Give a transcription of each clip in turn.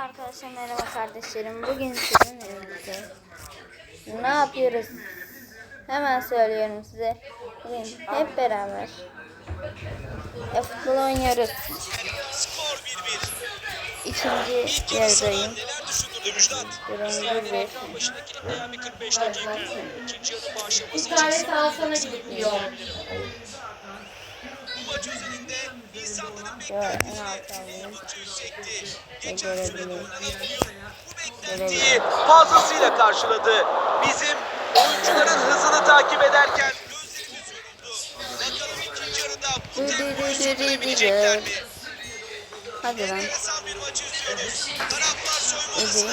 arkadaşlar merhaba kardeşlerim. Bugün sizinle birlikte ne yapıyoruz? Hemen söylüyorum size. Bugün hep beraber e, futbol oynuyoruz. Skor 1-1. İkinci yarıdayım. Durum bir bir ekran başında kilitleyen bir 45 dakika. İkinci yarı başlaması için sana sıfır gidiyor. Gösterebilir. Bu maç özelinde insanların alayım. oldukça yüksekti. Geçen görebilirim? bu beklentiyi fazlasıyla karşıladı. Bizim oyuncuların hızını takip ederken gözlerimiz yoruldu. Bakalım ikinci yarıda bu tempoyu sürdürebilecekler mi? Hadi lan. Enteresan bir maç izliyoruz. Taraflar soyunma Hadi. odasına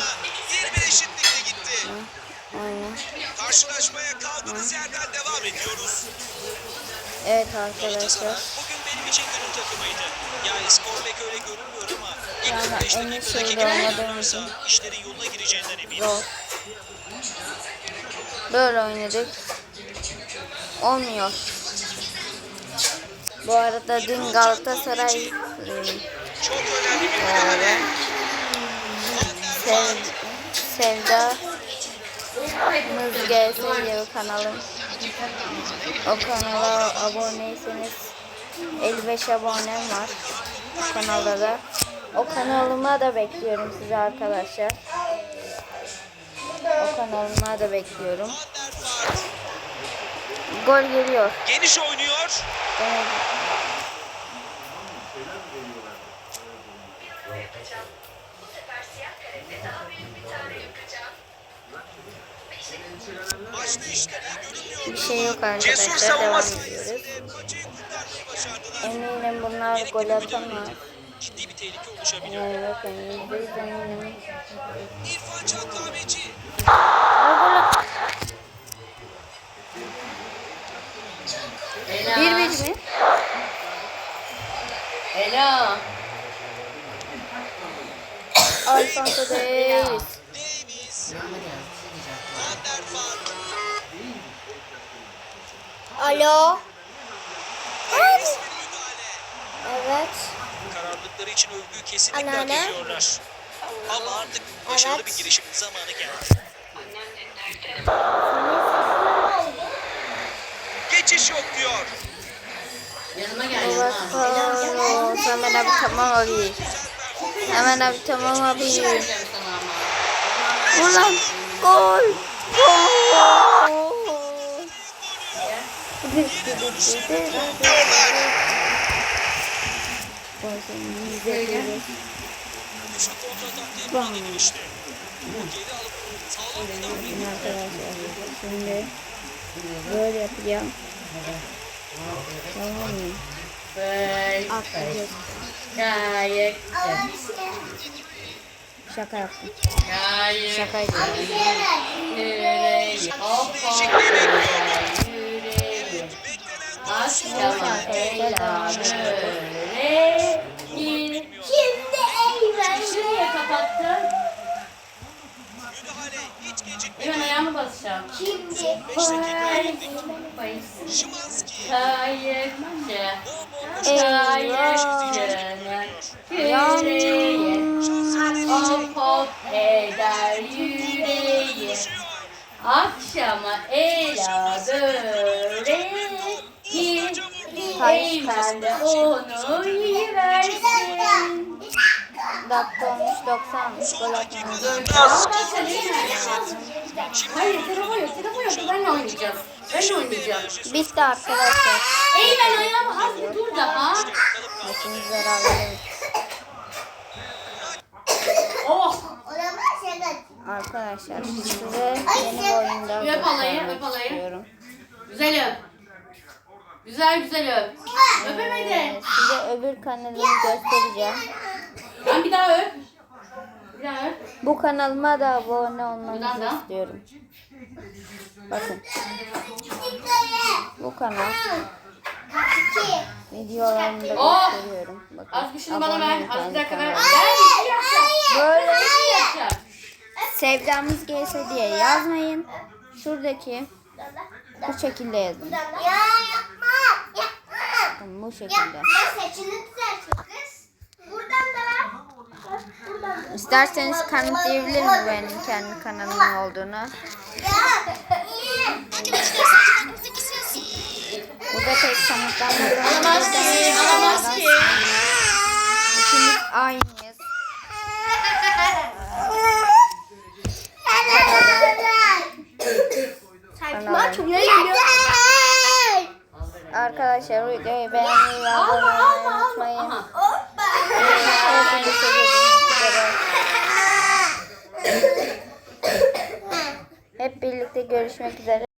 1-1 eşitlikle gitti. Aynen. Karşılaşmaya kaldığımız yerden devam ediyoruz. Evet arkadaşlar. Günün takımıydı. Yani skor pek öyle görünmüyor ama ilk Yani 45 en dakikadaki gibi için. işlerin yoluna gireceğinden eminim. Zor. Böyle oynadık. Olmuyor. Bu arada dün Galatasaray e, Çok önemli bir müdahale. Sev, Sevda Mızgesi kanalım. O kanala aboneyseniz 55 abonem var. Kanalda da. O kanalıma da bekliyorum sizi arkadaşlar. O kanalıma da bekliyorum. Gol geliyor. Geniş oynuyor. Görünmüyor. Bir şey yok arkadaşlar. Devam ediyoruz. Eminim bunlar Gerekli gol atamaz. Ciddi bir tehlike oluşabilir. Yüzde yüz eminim. İrfan Can Kahveci. Ela. Bir bir mi? Ela. Alfonso Vaart. Alo. Nefis bir müdahale. Evet. Kararlılıkları için övgüyü kesinlikle hak ediyorlar. Ama artık başarılı bir girişimin zamanı geldi. Geçiş yok diyor. Yanıma gel Evet. yanıma. Hemen abi tamam abi. Hemen abi tamam abi. Ulan gol. Gol. Diyorlar. Şu kontratakta Bam. darbe Arkadaşlar şimdi böyle yapacağım. Tamam mı? Atlayacağız. Gayet. Şaka yaptım. Gayet. Şakaydı. Yüreği. Hoppa. değişikliği bekliyordu. Yüreği. Beklenen Aşkama Ela böyle. Şimdi eğlen. Şuraya kapattın. müdahale hiç Hemen gecikmedi. ayağımı basacağım. Şimdi 5 dakikaya girdik. Bayılsın. Şimanski. Kayıkçı. Eyvah. Yüreği. Akşama Ela böreği. Eymen de onu yiyiversin. Dakika olmuş 90. Gol atmadı. Biraz Hayır telefon yok telefon yok benle oynayacağız. Benle oynayacağım. Bitti arkadaşlar. Eymen ayağımı az bir dur daha. Maçımız zararlı. Oh. Arkadaşlar size yeni bir oyunda Öp alayı, göstermek öp alayı. istiyorum. Güzel öp. Güzel güzel öp. Öpemedi. Size öbür kanalımı göstereceğim. Ben bir daha öp. Bir daha öp. Bu kanalıma da abone olmanızı Buradan da. istiyorum. Bakın bu kanal videolarımda Oh! gösteriyorum. Bakın, Az bir şunu bana ver. Az bir dakika ver. olun Ben bir şey yapacağım. Böyle Bir şey yapacağım. sevdamız gelse diye yazmayın. Şuradaki bu şekilde yazın. Ya yapma. Yapma. Bakın bu şekilde. ya saçını düzeltin kız. Buradan da ver. Bak, Buradan da. İsterseniz kanıtlayabilir mi benim kendi kanalım olduğunu? Burada pek kanıtlanmadı. Alamaz ki. Alamaz ki. İkimiz aynıyız. Arkadaşlar videoyu beğenmeyi ve abone olmayı unutmayın. Aha. Hepinizi görüşmek üzere. Hep birlikte görüşmek üzere.